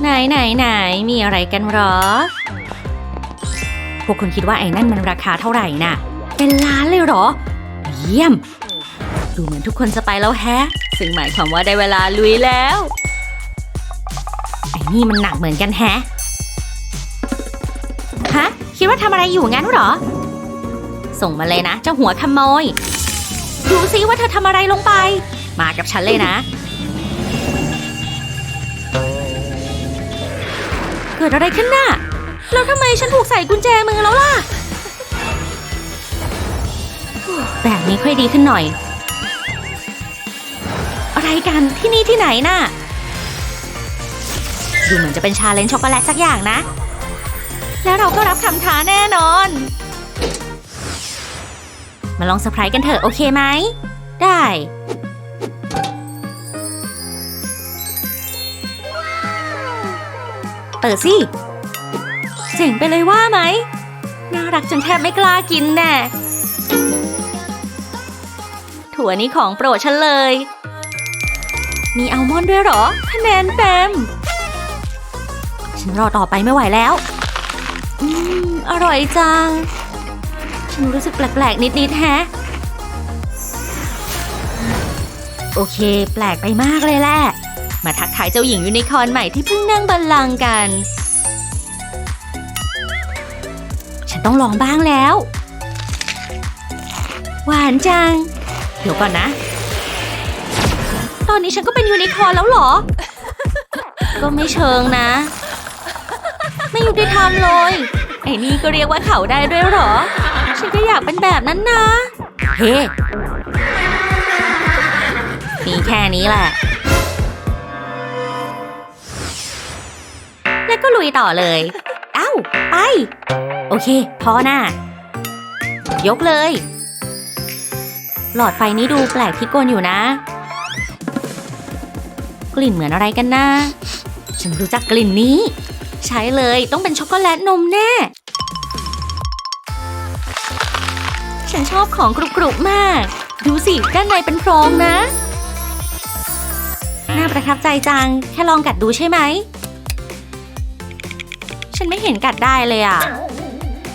ไหนไหนไหนมีอะไรกันหรอ พวกคุณคิดว่าไอ้นั่นมันราคาเท่าไหร่น่ะ เป็นล้านเลยหรอ เยี่ยม ดูเหมือนทุกคนจะไปแล้วแฮะ ซึ่งหมายความว่าได้เวลาลุยแล้ว ไอ้นี่มันหนักเหมือนกันแฮะ ฮะ คิดว่าทำอะไรอยู่งั้นหรอ ส่งมาเลยนะ เจ้าหัวขโมย ดูซิว่าเธอทำอะไรลงไป มากับฉันเลยนะ กิดอะไรขึ้นน่ะ แล้วทำไมฉันถูกใส่กุญแจมือแล้วล่ะ แบบนี้ค่อยดีขึ้นหน่อย อะไรกันที่นี่ที่ไหนน่ะ ดูเหมือนจะเป็นชาเลนจ์ช็อกโกแลตสักอย่างนะ แล้วเราก็รับคำท้าแน่นอน มาลองเซอร์ไพรส์กันเถอะโอเคไหม ได้ เปิดสิเจ๋งไปเลยว่าไหม น่ารักจนแทบไม่กล้ากินแน่ถั่วนี้ของโปรดฉันเลย มีอัลมอนด์ด้วยหรอ คะแนนเต็ม ฉันรอต่อไปไม่ไหวแล้ว อืม อร่อยจัง ฉันรู้สึกแปลกๆ นิดๆแฮะ โอเค แปลกไปมากเลยแหละ มาทักทายเจ้าหญิงยูนิคอร์นใหม่ที่เพิ่งนั่งบัลลังก์กัน ฉันต้องลองบ้างแล้ว หวานจัง เดี๋ยวก่อนนะ ตอนนี้ฉันก็เป็นยูนิคอร์นแล้วเหรอ ก็ไม่เชิงนะ ไม่ยุติธรรมเลย ไอ้นี่ก็เรียกว่าเขาได้ด้วยเหรอ ฉันก็อยากเป็นแบบนั้นนะ เฮ้มีแค่นี้แหละ แล้วก็ลุยต่อเลย เอ้า ไป โอเค พอน่ะยกเลย หลอดไฟนี้ดูแปลกพิกลอยู่นะ กลิ่นเหมือนอะไรกันนะ ฉันรู้จักกลิ่นนี้ ใช้เลยต้องเป็นช็อกโกแลตนมแน่ ฉันชอบของกรุบๆมาก ดูสิด้านในเป็นโพรงนะ น่าประทับใจจัง แค่ลองกัดดูใช่ไหม ฉันไม่เห็นกัดได้เลยอะ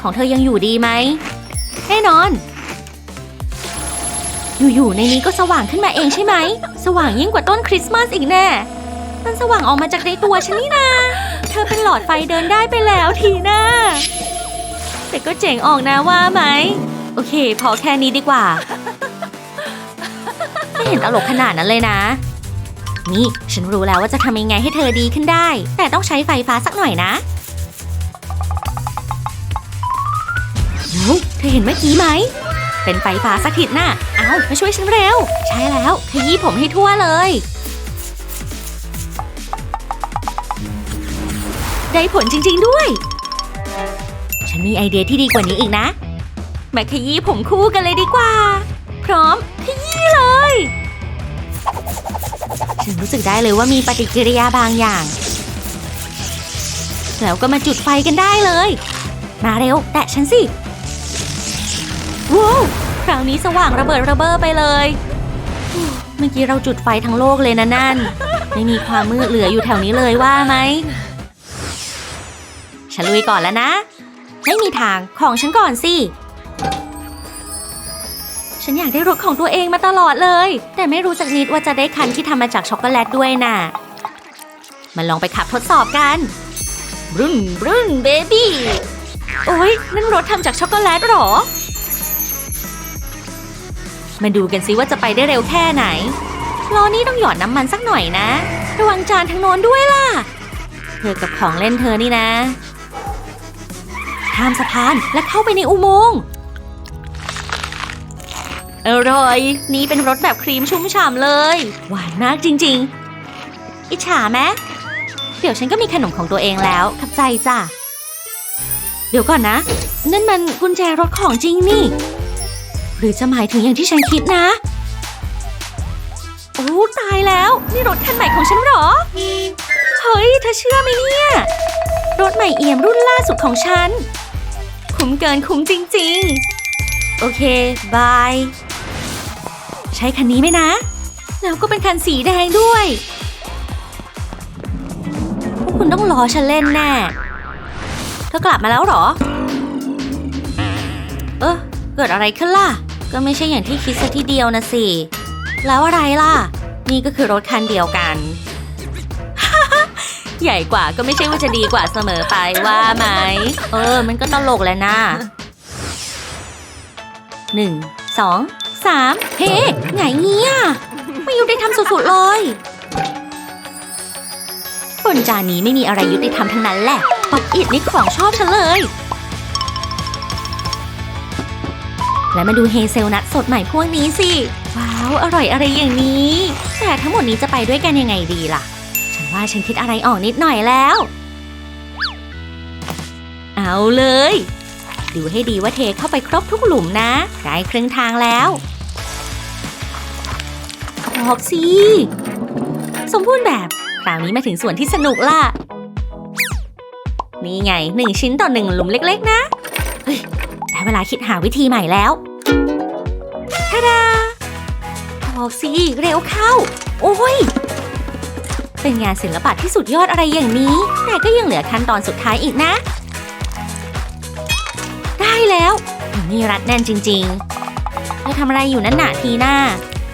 ของเธอยังอยู่ดีไหมแน่นอน อยู่ๆในนี้ก็สว่างขึ้นมาเองใช่ไหม สว่างยิ่งกว่าต้นคริสต์มาสอีกแน่มันสว่างออกมาจากในตัวฉันนี่นาเธอเป็นหลอดไฟเดินได้ไปแล้วทีน่าแต่ก็เจ๋งออกนะว่าไหม โอเค พอแค่นี้ดีกว่า ไม่เห็นตลกขนาดนั้นเลยนะ นี่ ฉันรู้แล้วว่าจะทำยังไงให้เธอดีขึ้นได้ แต่ต้องใช้ไฟฟ้าสักหน่อยนะ เธอเห็นเมื่อกี้ไหม เป็นไฟฟ้าสถิตน่ะ เอามาช่วยฉันเร็ว ใช่แล้ว ขยี้ผมให้ทั่วเลย ได้ผลจริง ๆด้วย ฉันมีไอเดียที่ดีกว่านี้อีกนะ มาขยี้ผมคู่กันเลยดีกว่า พร้อมขยี้เลย ฉันรู้สึกได้เลยว่ามีปฏิกิริยาบางอย่าง แล้วก็มาจุดไฟกันได้เลย มาเร็ว แตะฉันสิ ว้าวคราวนี้สว่างระเบิดระเบ้อไปเลย เมื่อกี้เราจุดไฟทั้งโลกเลยนะนั่น ไม่มีความมืดเหลืออยู่แถวนี้เลยว่าไหมฉันลุยก่อนแล้วนะ ไม่มีทางของฉันก่อนสิ ฉันอยากได้รถของตัวเองมาตลอดเลย แต่ไม่รู้สักนิดว่าจะได้คันที่ทำมาจากช็อกโกแลตด้วยน่ะมาลองไปขับทดสอบกันบรึ้นบรึ้นเบบี้โอ้ยนั่นรถทำจากช็อกโกแลตหรอ มาดูกันซิว่าจะไปได้เร็วแค่ไหนล้อนี้ต้องหยอดน้ำมันสักหน่อยนะ ระวังจานทางโน้นด้วยล่ะ เธอกับของเล่นเธอนี่นะข้ามสะพานและเข้าไปในอุโมงค์อร่อย นี่เป็นรสแบบครีมชุ่มฉ่ำเลย หวานมากจริง ๆ อิจฉาไหมเดี๋ยวฉันก็มีขนมของตัวเองแล้วขับใจจ้ะ เดี๋ยวก่อนนะ นั่นมันกุญแจรถของจริงนี่ หรือจะหมายถึงอย่างที่ฉันคิดนะ โอ้ตายแล้ว นี่รถคันใหม่ของฉันหรอ เฮ้ยเธอเชื่อไหมเนี่ย รถใหม่เอี่ยมรุ่นล่าสุดของฉัน คุ้มเกินคุ้มจริง ๆ โอเค บาย ใช้คันนี้ไหมนะ แล้วก็เป็นคันสีแดงด้วย พวกคุณต้องล้อฉันเล่นแน่เธอกลับมาแล้วหรอ เออเกิดอะไรขึ้นล่ะ ก็ไม่ใช่อย่างที่คิดซะทีเดียวนะสิ แล้วอะไรล่ะ นี่ก็คือรถคันเดียวกัน ใหญ่กว่าก็ไม่ใช่ว่าจะดีกว่าเสมอไปว่าไหม เออ มันก็ตลกแหล้วนะหนึ่งสองสามเฮ้ไงเงี้ยไม่ยุติธรรมสุดๆเลยบนจานนี้ไม่มีอะไรยุติธรรมทั้งนั้นแหละ ป๊อปอิดนี่ของชอบฉันเลย และมาดูเฮเซลนัทสดใหม่พวกนี้สิ ว้าว อร่อยอะไรอย่างนี้ แต่ทั้งหมดนี้จะไปด้วยกันยังไงดีล่ะ ฉันว่าฉันคิดอะไรออกนิดหน่อยแล้ว เอาเลย ดูให้ดีว่าเทเข้าไปครบทุกหลุมนะ ได้ครึ่งทางแล้วขอบสิ สมบูรณ์แบบ คราวนี้มาถึงส่วนที่สนุกล่ะ นี่ไงหนึ่งชิ้นต่อหนึ่งหลุมเล็ก ๆ นะได้เวลาคิดหาวิธีใหม่แล้วาดาบอกสิเร็วเข้า โอ้ย เป็นงานศิลปะที่สุดยอดอะไรอย่างนี้ แต่ก็ยังเหลือขั้นตอนสุดท้ายอีกนะ ได้แล้วนี่รัดแน่นจริงๆเธอทำอะไรอยู่นั่นหนาทีหน้า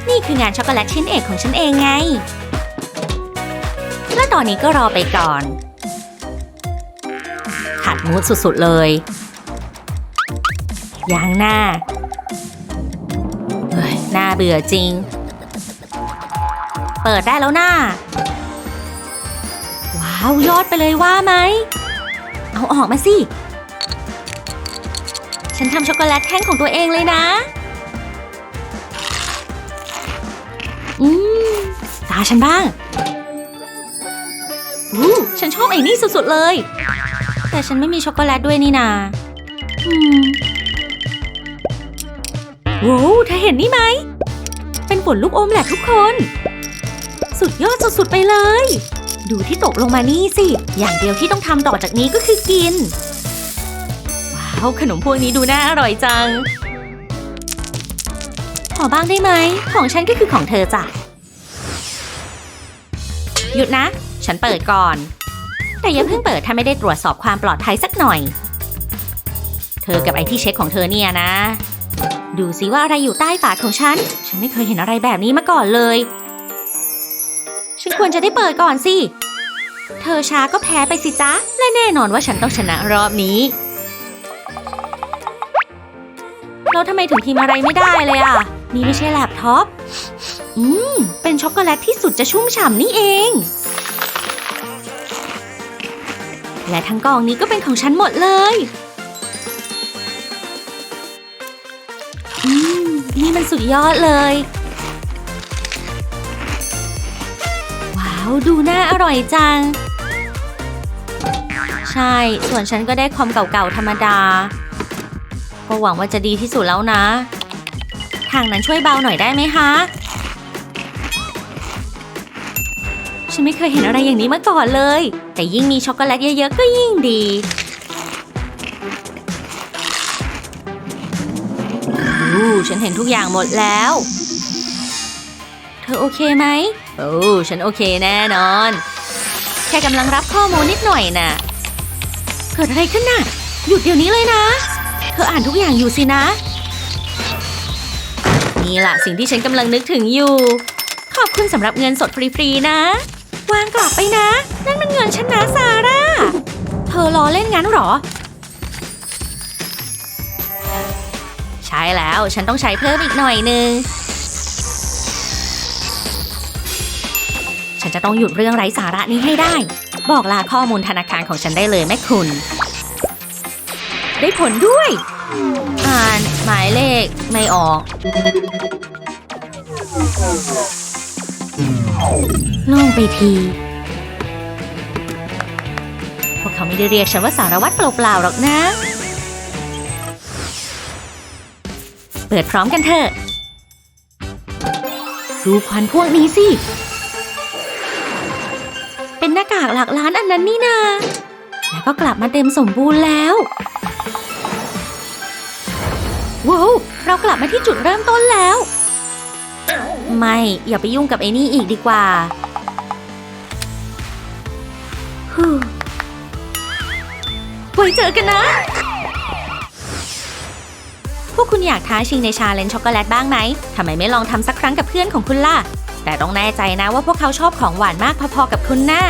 นี่คืองานช็อกโกแลตชิ้นเอกของฉันเองไง และตอนนี้ก็รอไปก่อนขัดมูดสุดๆเลยยางหน้า น่าเบื่อจริง เปิดได้แล้วหน้าว้าวยอดไปเลยว่าไหม เอาออกมาสิ ฉันทำช็อกโกแลตแท่งของตัวเองเลยนะ อืม ตาฉันบ้างอู้ฉันชอบไอ้นี่สุดๆเลย แต่ฉันไม่มีช็อกโกแลตด้วยนี่นา อืม โว้วเธอเห็นนี่ไหม เป็นฝนลูกอมแหละทุกคน สุดยอดสุดๆไปเลย ดูที่ตกลงมานี่สิ อย่างเดียวที่ต้องทำต่อจากนี้ก็คือกิน ว้าว ขนมพวกนี้ดูน่าอร่อยจัง ขอบ้างได้ไหม ของฉันก็คือของเธอจ้ะ หยุดนะ ฉันเปิดก่อน แต่อย่าเพิ่งเปิดถ้าไม่ได้ตรวจสอบความปลอดภัยสักหน่อย เธอกับไอที่เช็คของเธอเนี่ยนะ ดูสิว่าอะไรอยู่ใต้ฝาของฉัน ฉันไม่เคยเห็นอะไรแบบนี้มาก่อนเลย ฉันควรจะได้เปิดก่อนสิ เธอช้าก็แพ้ไปสิจ๊ะ และแน่นอนว่าฉันต้องชนะรอบนี้ แล้วทำไมถึงพิมพ์อะไรไม่ได้เลยอะ นี่ไม่ใช่แล็ปท็อป อืม เป็นช็อกโกแลตที่สุดจะชุ่มฉ่ำนี่เอง และทั้งกล่องนี้ก็เป็นของฉันหมดเลย สุดยอดเลย ว้าว ดูน่าอร่อยจัง ใช่ ส่วนฉันก็ได้คอมเก่าๆธรรมดา ก็หวังว่าจะดีที่สุดแล้วนะ ทางนั้นช่วยเบาหน่อยได้ไหมคะ ฉันไม่เคยเห็นอะไรอย่างนี้มาก่อนเลย แต่ยิ่งมีช็อกโกแลตเยอะๆก็ยิ่งดี อู้ฉันเห็นทุกอย่างหมดแล้ว เธอโอเคไหมโอ้ฉันโอเคแน่นอน แค่กำลังรับข้อมูลนิดหน่อยน่ะเกิดอะไรขึ้นน่ะ หยุดเดี๋ยวนี้เลยนะ เธออ่านทุกอย่างอยู่สินะ นี่ล่ะสิ่งที่ฉันกำลังนึกถึงอยู่ ขอบคุณสำหรับเงินสดฟรีๆนะ วางกลับไปนะ นั่นมันเงินฉันนะซาร่า เธอล้อเล่นงั้นหรอ ช่แล้ว ฉันต้องใช้เพิ่มอีกหน่อยนึง ฉันจะต้องหยุดเรื่องไร้สาระนี้ให้ได้ บอกลาข้อมูลธนาคารของฉันได้เลยแม่คุณ ได้ผลด้วย อ่านหมายเลขไม่ออก ล่งไปทีพวกเขาไม่ได้เรียกฉันว่าสารวัตรเปล่าๆหรอกนะ ปิดพร้อมกันเถอะ ดูควันพวกนี้สิ เป็นหน้ากากหลักล้านอันนั้นนี่นา แล้วก็กลับมาเต็มสมบูรณ์แล้วว้าวเรากลับมาที่จุดเริ่มต้นแล้ว ไม่ อย่าไปยุ่งกับไอ้นี่อีกดีกว่าฮึไว้เจอกันนะ พวกคุณอยากท้าชิงในชาเลนจ์ช็อกโกแลตบ้างไหมทำไมไม่ลองทำสักครั้งกับเพื่อนของคุณล่ะ แต่ต้องแน่ใจนะว่าพวกเขาชอบของหวานมากพอๆกับคุณน่า